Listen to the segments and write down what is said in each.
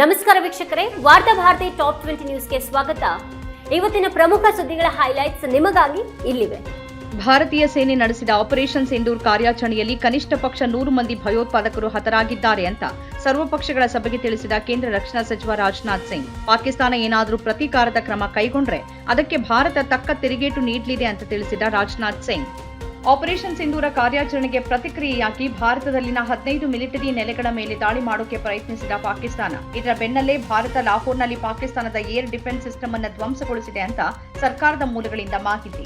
ನಮಸ್ಕಾರ ವೀಕ್ಷಕರೇ, ವಾರ್ತಾ ಭಾರತಿ ಟಾಪ್ ಟ್ವೆಂಟಿ ನ್ಯೂಸ್ಗೆ ಸ್ವಾಗತ. ಇವತ್ತಿನ ಪ್ರಮುಖ ಸುದ್ದಿಗಳ ಹೈಲೈಟ್ಸ್ ನಿಮಗಾಗಿ ಇಲ್ಲಿವೆ. ಭಾರತೀಯ ಸೇನೆ ನಡೆಸಿದ ಆಪರೇಷನ್ ಸಿಂಧೂರ್ ಕಾರ್ಯಾಚರಣೆಯಲ್ಲಿ ಕನಿಷ್ಠ ಪಕ್ಷ ನೂರು ಮಂದಿ ಭಯೋತ್ಪಾದಕರು ಹತರಾಗಿದ್ದಾರೆ ಅಂತ ಸರ್ವಪಕ್ಷಗಳ ಸಭೆಗೆ ತಿಳಿಸಿದ ಕೇಂದ್ರ ರಕ್ಷಣಾ ಸಚಿವ ರಾಜನಾಥ್ ಸಿಂಗ್. ಪಾಕಿಸ್ತಾನ ಏನಾದರೂ ಪ್ರತೀಕಾರದ ಕ್ರಮ ಕೈಗೊಂಡ್ರೆ ಅದಕ್ಕೆ ಭಾರತ ತಕ್ಕ ತಿರುಗೇಟು ನೀಡಲಿದೆ ಅಂತ ತಿಳಿಸಿದ ರಾಜನಾಥ್ ಸಿಂಗ್. ಆಪರೇಷನ್ ಸಿಂಧೂರ ಕಾರ್ಯಾಚರಣೆಗೆ ಪ್ರತಿಕ್ರಿಯೆಯಾಗಿ ಭಾರತದಲ್ಲಿನ ಹದಿನೈದು ಮಿಲಿಟರಿ ನೆಲೆಗಳ ಮೇಲೆ ದಾಳಿ ಮಾಡೋಕೆ ಪ್ರಯತ್ನಿಸಿದ ಪಾಕಿಸ್ತಾನ. ಇದರ ಬೆನ್ನಲ್ಲೇ ಭಾರತ ಲಾಹೋರ್ನಲ್ಲಿ ಪಾಕಿಸ್ತಾನದ ಏರ್ ಡಿಫೆನ್ಸ್ ಸಿಸ್ಟಮ್ ಅನ್ನು ಧ್ವಂಸಗೊಳಿಸಿದೆ ಅಂತ ಸರ್ಕಾರದ ಮೂಲಗಳಿಂದ ಮಾಹಿತಿ.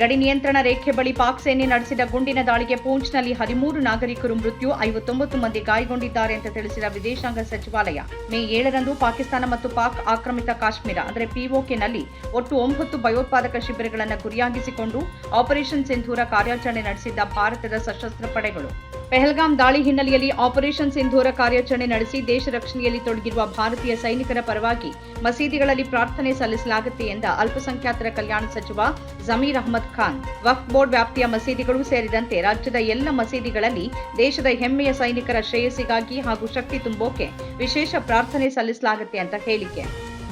ಗಡಿ ನಿಯಂತ್ರಣ ರೇಖೆ ಬಳಿ ಪಾಕ್ ಸೇನೆ ನಡೆಸಿದ ಗುಂಡಿನ ದಾಳಿಗೆ ಪೂಂಚ್ನಲ್ಲಿ ಹದಿಮೂರು ನಾಗರಿಕರು ಮೃತ್ಯು, ಐವತ್ತೊಂಬತ್ತು ಮಂದಿ ಗಾಯಗೊಂಡಿದ್ದಾರೆ ಅಂತ ತಿಳಿಸಿದ ವಿದೇಶಾಂಗ ಸಚಿವಾಲಯ. ಮೇ ಏಳರಂದು ಪಾಕಿಸ್ತಾನ ಮತ್ತು ಪಾಕ್ ಆಕ್ರಮಿತ ಕಾಶ್ಮೀರ, ಅಂದರೆ ಪಿಒಕೆನಲ್ಲಿ ಒಟ್ಟು ಒಂಬತ್ತು ಭಯೋತ್ಪಾದಕ ಶಿಬಿರಗಳನ್ನು ಗುರಿಯಾಗಿಸಿಕೊಂಡು ಆಪರೇಷನ್ ಸಿಂಧೂರ ಕಾರ್ಯಾಚರಣೆ ನಡೆಸಿದ್ದ ಭಾರತದ ಸಶಸ್ತ್ರ ಪಡೆಗಳು. ಪೆಹಲ್ಗಾಮ್ ದಾಳಿ ಹಿನ್ನೆಲೆಯಲ್ಲಿ ಆಪರೇಷನ್ ಸಿಂಧೂರ ಕಾರ್ಯಾಚರಣೆ ನಡೆಸಿ ದೇಶ ರಕ್ಷಣೆಯಲ್ಲಿ ತೊಡಗಿರುವ ಭಾರತೀಯ ಸೈನಿಕರ ಪರವಾಗಿ ಮಸೀದಿಗಳಲ್ಲಿ ಪ್ರಾರ್ಥನೆ ಸಲ್ಲಿಸಲಾಗುತ್ತೆ ಎಂದ ಅಲ್ಪಸಂಖ್ಯಾತರ ಕಲ್ಯಾಣ ಸಚಿವ ಜಮೀರ್ ಅಹಮದ್ ಖಾನ್. ವಕ್ ಬೋರ್ಡ್ ವ್ಯಾಪ್ತಿಯ ಮಸೀದಿಗಳು ಸೇರಿದಂತೆ ರಾಜ್ಯದ ಎಲ್ಲ ಮಸೀದಿಗಳಲ್ಲಿ ದೇಶದ ಹೆಮ್ಮೆಯ ಸೈನಿಕರ ಶ್ರೇಯಸ್ಸಿಗಾಗಿ ಹಾಗೂ ಶಕ್ತಿ ತುಂಬೋಕೆ ವಿಶೇಷ ಪ್ರಾರ್ಥನೆ ಸಲ್ಲಿಸಲಾಗುತ್ತೆ ಅಂತ ಹೇಳಿಕೆ.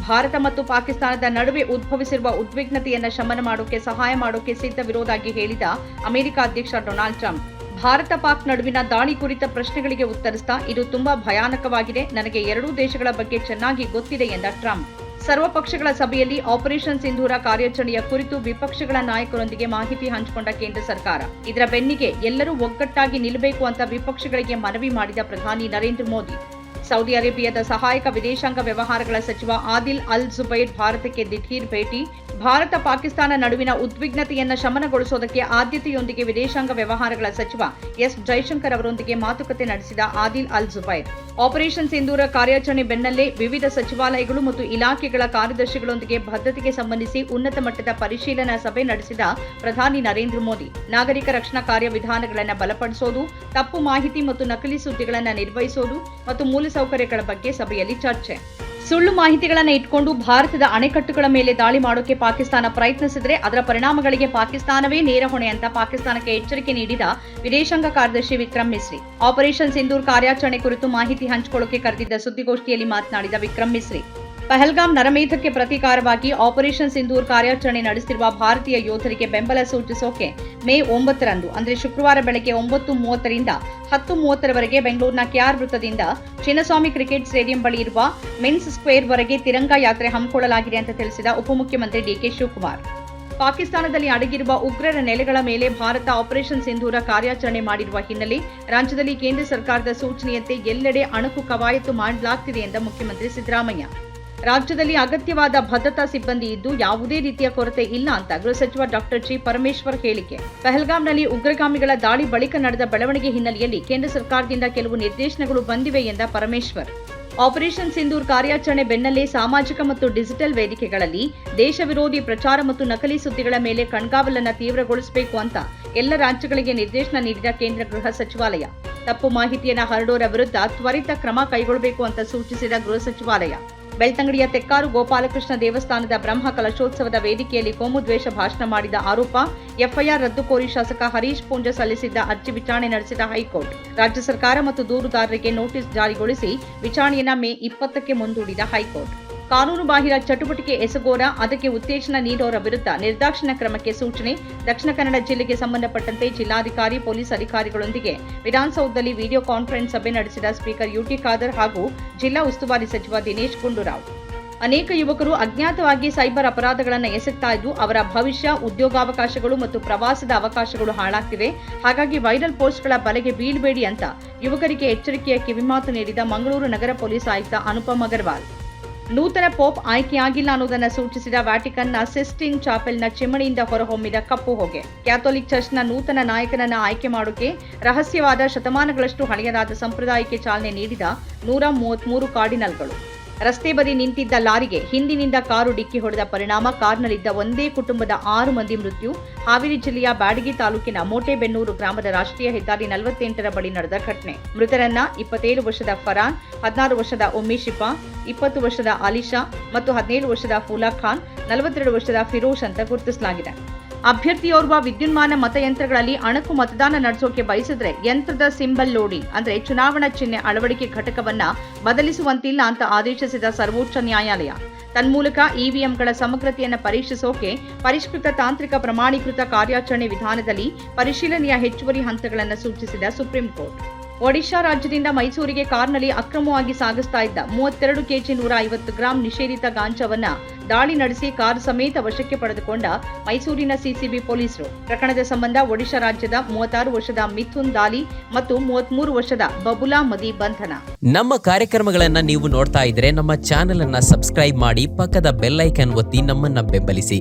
ಭಾರತ ಮತ್ತು ಪಾಕಿಸ್ತಾನದ ನಡುವೆ ಉದ್ಭವಿಸಿರುವ ಉದ್ವಿಗ್ನತೆಯನ್ನು ಶಮನ ಮಾಡೋಕೆ, ಸಹಾಯ ಮಾಡೋಕೆ ಸಿದ್ಧವಿರೋದಾಗಿ ಹೇಳಿದ ಅಮೆರಿಕ ಅಧ್ಯಕ್ಷ ಡೊನಾಲ್ಡ್ ಟ್ರಂಪ್. ಭಾರತ ಪಾಕ್ ನಡುವಿನ ದಾಳಿ ಕುರಿತ ಪ್ರಶ್ನೆಗಳಿಗೆ ಉತ್ತರಿಸ್ತಾ ಇದು ತುಂಬಾ ಭಯಾನಕವಾಗಿದೆ. ನನಗೆ ಎರಡೂ ದೇಶಗಳ ಬಗ್ಗೆ ಚೆನ್ನಾಗಿ ಗೊತ್ತಿದೆ ಎಂದ ಟ್ರಂಪ್. ಸರ್ವಪಕ್ಷಗಳ ಸಭೆಯಲ್ಲಿ ಆಪರೇಷನ್ ಸಿಂಧೂರ ಕಾರ್ಯಾಚರಣೆಯ ಕುರಿತು ವಿಪಕ್ಷಗಳ ನಾಯಕರೊಂದಿಗೆ ಮಾಹಿತಿ ಹಂಚಿಕೊಂಡ ಕೇಂದ್ರ ಸರ್ಕಾರ. ಇದರ ಬೆನ್ನಿಗೆ ಎಲ್ಲರೂ ಒಗ್ಗಟ್ಟಾಗಿ ನಿಲ್ಲಬೇಕು ಅಂತ ವಿಪಕ್ಷಗಳಿಗೆ ಮನವಿ ಮಾಡಿದ ಪ್ರಧಾನಿ ನರೇಂದ್ರ ಮೋದಿ. ಸೌದಿ ಅರೇಬಿಯಾದ ಸಹಾಯಕ ವಿದೇಶಾಂಗ ವ್ಯವಹಾರಗಳ ಸಚಿವ ಆದಿಲ್ ಅಲ್ ಜುಬೈರ್ ಭಾರತಕ್ಕೆ ದಿಢೀರ್ ಭೇಟಿ ಭಾರತ ಪಾಕಿಸ್ತಾನ ನಡುವಿನ ಉದ್ವಿಗ್ನತೆಯನ್ನು ಶಮನಗೊಳಿಸುವುದಕ್ಕೆ ಆದ್ಯತೆಯೊಂದಿಗೆ ವಿದೇಶಾಂಗ ವ್ಯವಹಾರಗಳ ಸಚಿವ ಎಸ್ ಜೈಶಂಕರ್ ಅವರೊಂದಿಗೆ ಮಾತುಕತೆ ನಡೆಸಿದ ಆದಿಲ್ ಅಲ್ ಜುಬೈರ್. ಆಪರೇಷನ್ ಸಿಂಧೂರ ಕಾರ್ಯಾಚರಣೆ ಬೆನ್ನಲ್ಲೇ ವಿವಿಧ ಸಚಿವಾಲಯಗಳು ಮತ್ತು ಇಲಾಖೆಗಳ ಕಾರ್ಯದರ್ಶಿಗಳೊಂದಿಗೆ ಭದ್ರತೆಗೆ ಸಂಬಂಧಿಸಿ ಉನ್ನತ ಮಟ್ಟದ ಪರಿಶೀಲನಾ ಸಭೆ ನಡೆಸಿದ ಪ್ರಧಾನಿ ನರೇಂದ್ರ ಮೋದಿ. ನಾಗರಿಕ ರಕ್ಷಣಾ ಕಾರ್ಯವಿಧಾನಗಳನ್ನು ಬಲಪಡಿಸೋದು, ತಪ್ಪು ಮಾಹಿತಿ ಮತ್ತು ನಕಲಿ ಸುದ್ದಿಗಳನ್ನು ನಿರ್ವಹಿಸೋದು ಮತ್ತು ಮೂಲಸೌಕರ್ಯಗಳ ಬಗ್ಗೆ ಸಭೆಯಲ್ಲಿ ಚರ್ಚೆ. ಸುಳ್ಳು ಮಾಹಿತಿಗಳನ್ನು ಇಟ್ಕೊಂಡು ಭಾರತದ ಅಣೆಕಟ್ಟುಗಳ ಮೇಲೆ ದಾಳಿ ಮಾಡೋಕೆ ಪಾಕಿಸ್ತಾನ ಪ್ರಯತ್ನಿಸಿದರೆ ಅದರ ಪರಿಣಾಮಗಳಿಗೆ ಪಾಕಿಸ್ತಾನವೇ ನೇರ ಹೊಣೆ ಅಂತ ಪಾಕಿಸ್ತಾನಕ್ಕೆ ಎಚ್ಚರಿಕೆ ನೀಡಿದ ವಿದೇಶಾಂಗ ಕಾರ್ಯದರ್ಶಿ ವಿಕ್ರಮ್ ಮಿಸ್ರಿ. ಆಪರೇಷನ್ ಸಿಂಧೂರ್ ಕಾರ್ಯಾಚರಣೆ ಕುರಿತು ಮಾಹಿತಿ ಹಂಚಿಕೊಳ್ಳೋಕೆ ಕರೆದಿದ್ದ ಸುದ್ದಿಗೋಷ್ಠಿಯಲ್ಲಿ ಮಾತನಾಡಿದ ವಿಕ್ರಮ್ ಮಿಸ್ರಿ. ಪಹಲ್ಗಾಮ್ ನರಮೇಧಕ್ಕೆ ಪ್ರತೀಕಾರವಾಗಿ ಆಪರೇಷನ್ ಸಿಂಧೂರ್ ಕಾರ್ಯಾಚರಣೆ ನಡೆಸಿರುವ ಭಾರತೀಯ ಯೋಧರಿಗೆ ಬೆಂಬಲ ಸೂಚಿಸೋಕೆ ಮೇ ಒಂಬತ್ತರಂದು, ಅಂದರೆ ಶುಕ್ರವಾರ ಬೆಳಗ್ಗೆ ಒಂಬತ್ತು ಮೂವತ್ತರಿಂದ ಹತ್ತು ಮೂವತ್ತರವರೆಗೆ ಬೆಂಗಳೂರಿನ ಕೆಆರ್ ವೃತ್ತದಿಂದ ಚಿನ್ನಸ್ವಾಮಿ ಕ್ರಿಕೆಟ್ ಸ್ಟೇಡಿಯಂ ಬಳಿ ಇರುವ ಮೆನ್ಸ್ ಸ್ಕ್ವೇರ್ ವರೆಗೆ ತಿರಂಗ ಯಾತ್ರೆ ಹಮ್ಮಿಕೊಳ್ಳಲಾಗಿದೆ ಅಂತ ತಿಳಿಸಿದ ಉಪಮುಖ್ಯಮಂತ್ರಿ ಡಿಕೆ ಶಿವಕುಮಾರ್. ಪಾಕಿಸ್ತಾನದಲ್ಲಿ ಅಡಗಿರುವ ಉಗ್ರರ ನೆಲೆಗಳ ಮೇಲೆ ಭಾರತ ಆಪರೇಷನ್ ಸಿಂಧೂರ ಕಾರ್ಯಾಚರಣೆ ಮಾಡಿರುವ ಹಿನ್ನೆಲೆ ರಾಜ್ಯದಲ್ಲಿ ಕೇಂದ್ರ ಸರ್ಕಾರದ ಸೂಚನೆಯಂತೆ ಎಲ್ಲೆಡೆ ಅಣಕು ಕವಾಯತು ಮಾಡಲಾಗ್ತಿದೆ ಎಂದ ಮುಖ್ಯಮಂತ್ರಿ ಸಿದ್ದರಾಮಯ್ಯ. ರಾಜ್ಯದಲ್ಲಿ ಅಗತ್ಯವಾದ ಭದ್ರತಾ ಸಿಬ್ಬಂದಿ ಇದ್ದು ಯಾವುದೇ ರೀತಿಯ ಕೊರತೆ ಇಲ್ಲ ಅಂತ ಗೃಹ ಸಚಿವ ಡಾಕ್ಟರ್ ಜಿ ಪರಮೇಶ್ವರ್ ಹೇಳಿಕೆ. ಪಹಲ್ಗಾಮ್ನಲ್ಲಿ ಉಗ್ರಗಾಮಿಗಳ ದಾಳಿ ಬಳಿಕ ನಡೆದ ಬೆಳವಣಿಗೆ ಹಿನ್ನೆಲೆಯಲ್ಲಿ ಕೇಂದ್ರ ಸರ್ಕಾರದಿಂದ ಕೆಲವು ನಿರ್ದೇಶನಗಳು ಬಂದಿವೆ ಎಂದ ಪರಮೇಶ್ವರ್. ಆಪರೇಷನ್ ಸಿಂಧೂರ್ ಕಾರ್ಯಾಚರಣೆ ಬೆನ್ನಲ್ಲೇ ಸಾಮಾಜಿಕ ಮತ್ತು ಡಿಜಿಟಲ್ ವೇದಿಕೆಗಳಲ್ಲಿ ದೇಶ ವಿರೋಧಿ ಪ್ರಚಾರ ಮತ್ತು ನಕಲಿ ಸುದ್ದಿಗಳ ಮೇಲೆ ಕಣ್ಗಾವಲನ್ನು ತೀವ್ರಗೊಳಿಸಬೇಕು ಅಂತ ಎಲ್ಲ ರಾಜ್ಯಗಳಿಗೆ ನಿರ್ದೇಶನ ನೀಡಿದ ಕೇಂದ್ರ ಗೃಹ ಸಚಿವಾಲಯ. ತಪ್ಪು ಮಾಹಿತಿಯನ್ನ ಹರಡೋರ ವಿರುದ್ಧ ತ್ವರಿತ ಕ್ರಮ ಕೈಗೊಳ್ಳಬೇಕು ಅಂತ ಸೂಚಿಸಿದ ಗೃಹ ಸಚಿವಾಲಯ. ಬೆಳ್ತಂಗಡಿಯ ತೆಕ್ಕಾರು ಗೋಪಾಲಕೃಷ್ಣ ದೇವಸ್ಥಾನದ ಬ್ರಹ್ಮ ಕಲಶೋತ್ಸವದ ವೇದಿಕೆಯಲ್ಲಿ ಕೋಮುದ್ವೇಷ ಭಾಷಣ ಮಾಡಿದ ಆರೋಪ, ಎಫ್ಐಆರ್ ರದ್ದು ಕೋರಿ ಶಾಸಕ ಹರೀಶ್ ಪೂಂಜ ಸಲ್ಲಿಸಿದ್ದ ಅರ್ಜಿ ವಿಚಾರಣೆ ನಡೆಸಿದ ಹೈಕೋರ್ಟ್. ರಾಜ್ಯ ಸರ್ಕಾರ ಮತ್ತು ದೂರುದಾರರಿಗೆ ನೋಟಿಸ್ ಜಾರಿಗೊಳಿಸಿ ವಿಚಾರಣೆಯನ್ನ ಮೇ ಇಪ್ಪತ್ತಕ್ಕೆ ಮುಂದೂಡಿದ ಹೈಕೋರ್ಟ್. ಕಾನೂನು ಬಾಹಿರ ಚಟುವಟಿಕೆ ಎಸಗೋರ ಅದಕ್ಕೆ ಉತ್ತೇಜನ ನೀಡೋರ ವಿರುದ್ಧ ನಿರ್ದಾಕ್ಷಿಣ್ಯ ಕ್ರಮಕ್ಕೆ ಸೂಚನೆ. ದಕ್ಷಿಣ ಕನ್ನಡ ಜಿಲ್ಲೆಗೆ ಸಂಬಂಧಪಟ್ಟಂತೆ ಜಿಲ್ಲಾಧಿಕಾರಿ, ಪೊಲೀಸ್ ಅಧಿಕಾರಿಗಳೊಂದಿಗೆ ವಿಧಾನಸೌಧದಲ್ಲಿ ವಿಡಿಯೋ ಕಾನ್ಫರೆನ್ಸ್ ಸಭೆ ನಡೆಸಿದ ಸ್ಪೀಕರ್ ಯುಟಿ ಖಾದರ್ ಹಾಗೂ ಜಿಲ್ಲಾ ಉಸ್ತುವಾರಿ ಸಚಿವ ದಿನೇಶ್ ಗುಂಡೂರಾವ್. ಅನೇಕ ಯುವಕರು ಅಜ್ಞಾತವಾಗಿ ಸೈಬರ್ ಅಪರಾಧಗಳನ್ನು ಎಸಗ್ತಾ ಇದ್ದು, ಅವರ ಭವಿಷ್ಯ, ಉದ್ಯೋಗಾವಕಾಶಗಳು ಮತ್ತು ಪ್ರವಾಸದ ಅವಕಾಶಗಳು ಹಾಳಾಗ್ತಿವೆ. ಹಾಗಾಗಿ ವೈರಲ್ ಪೋಸ್ಟ್ಗಳ ಬಲೆಗೆ ಬೀಳಬೇಡಿ ಅಂತ ಯುವಕರಿಗೆ ಎಚ್ಚರಿಕೆಯ ಕಿವಿಮಾತು ನೀಡಿದ ಮಂಗಳೂರು ನಗರ ಪೊಲೀಸ್ ಆಯುಕ್ತ ಅನುಪಮ್ ಅಗರ್ವಾಲ್. ನೂತನ ಪೋಪ್ ಆಯ್ಕೆಯಾಗಿಲ್ಲ ಅನ್ನೋದನ್ನು ಸೂಚಿಸಿದ ವ್ಯಾಟಿಕನ್ನ ಸಿಸ್ಟಿನ್ ಚಾಪೆಲ್ನ ಚಿಮಣಿಯಿಂದ ಹೊರಹೊಮ್ಮಿದ ಕಪ್ಪು ಹೊಗೆ. ಕ್ಯಾಥೋಲಿಕ್ ಚರ್ಚ್ನ ನೂತನ ನಾಯಕನನ್ನ ಆಯ್ಕೆ ಮಾಡೋಕೆ ರಹಸ್ಯವಾದ ಶತಮಾನಗಳಷ್ಟು ಹಳೆಯದಾದ ಸಂಪ್ರದಾಯಕ್ಕೆ ಚಾಲನೆ ನೀಡಿದ ನೂರ ಮೂವತ್ಮೂರು ಕಾರ್ಡಿನಲ್ಗಳು. ರಸ್ತೆ ಬದಿ ನಿಂತಿದ್ದ ಲಾರಿಗೆ ಹಿಂದಿನಿಂದ ಕಾರು ಡಿಕ್ಕಿ ಹೊಡೆದ ಪರಿಣಾಮ. ಕಾರ್ನಲ್ಲಿದ್ದ ಒಂದೇ ಕುಟುಂಬದ ಆರು ಮಂದಿ ಮೃತ್ಯು. ಹಾವೇರಿ ಜಿಲ್ಲೆಯ ಬ್ಯಾಡಗಿ ತಾಲೂಕಿನ ಮೋಟೆಬೆನ್ನೂರು ಗ್ರಾಮದ ರಾಷ್ಟ್ರೀಯ ಹೆದ್ದಾರಿ ನಲವತ್ತೆಂಟರ ಬಳಿ ನಡೆದ ಘಟನೆ. ಮೃತರನ್ನ ಇಪ್ಪತ್ತೇಳು ವರ್ಷದ ಫರಾನ್, ಹದಿನಾರು ವರ್ಷದ ಉಮೇಶಿಪ ಇಪ್ಪತ್ತು ವರ್ಷದ ಅಲಿಶಾ ಮತ್ತು ಹದಿನೇಳು ವರ್ಷದ ಫೂಲಾ ಖಾನ್, ನಲವತ್ತೆರಡು ವರ್ಷದ ಫಿರೋಜ್ ಅಂತ ಗುರುತಿಸಲಾಗಿದೆ. ಅಭ್ಯರ್ಥಿಯೋರ್ವ ವಿದ್ಯುನ್ಮಾನ ಮತಯಂತ್ರಗಳಲ್ಲಿ ಅಣಕು ಮತದಾನ ನಡೆಸೋಕೆ ಬಯಸಿದ್ರೆ ಯಂತ್ರದ ಸಿಂಬಲ್ ಲೋಡಿಂಗ್, ಅಂದ್ರೆ ಚುನಾವಣಾ ಚಿಹ್ನೆ ಅಳವಡಿಕೆ ಘಟಕವನ್ನ ಬದಲಿಸುವಂತಿಲ್ಲ ಅಂತ ಆದೇಶಿಸಿದ ಸರ್ವೋಚ್ಚ ನ್ಯಾಯಾಲಯ. ತನ್ಮೂಲಕ ಇವಿಎಂಗಳ ಸಮಗ್ರತೆಯನ್ನು ಪರೀಕ್ಷಿಸೋಕೆ ಪರಿಷ್ಕೃತ ತಾಂತ್ರಿಕ ಪ್ರಮಾಣೀಕೃತ ಕಾರ್ಯಾಚರಣೆ ವಿಧಾನದಲ್ಲಿ ಪರಿಶೀಲನೆಯ ಹೆಚ್ಚುವರಿ ಹಂತಗಳನ್ನು ಸೂಚಿಸಿದ ಸುಪ್ರೀಂ ಕೋರ್ಟ್. ಒಡಿಶಾ ರಾಜ್ಯದಿಂದ ಮೈಸೂರಿಗೆ ಕಾರ್ನಲ್ಲಿ ಅಕ್ರಮವಾಗಿ ಸಾಗಿಸ್ತಾ ಇದ್ದ ಮೂವತ್ತೆರಡು ಕೆಜಿ ನೂರ ಐವತ್ತು ಗ್ರಾಂ ನಿಷೇಧಿತ ಗಾಂಜಾವನ್ನ ದಾಳಿ ನಡೆಸಿ ಕಾರು ಸಮೇತ ವಶಕ್ಕೆ ಪಡೆದುಕೊಂಡ ಮೈಸೂರಿನ ಸಿಸಿಬಿ ಪೊಲೀಸರು. ಪ್ರಕರಣದ ಸಂಬಂಧ ಒಡಿಶಾ ರಾಜ್ಯದ ಮೂವತ್ತಾರು ವರ್ಷದ ಮಿಥುನ್ ದಾಲಿ ಮತ್ತು ಮೂವತ್ಮೂರು ವರ್ಷದ ಬಬುಲಾ ಮದಿ ಬಂಧನ. ನಮ್ಮ ಕಾರ್ಯಕ್ರಮಗಳನ್ನ ನೀವು ನೋಡ್ತಾ ಇದ್ರೆ ನಮ್ಮ ಚಾನೆಲ್ ಅನ್ನ ಸಬ್ಸ್ಕ್ರೈಬ್ ಮಾಡಿ ಪಕ್ಕದ ಬೆಲ್ ಐಕನ್ ಒತ್ತಿ ನಮ್ಮನ್ನ ಬೆಂಬಲಿಸಿ.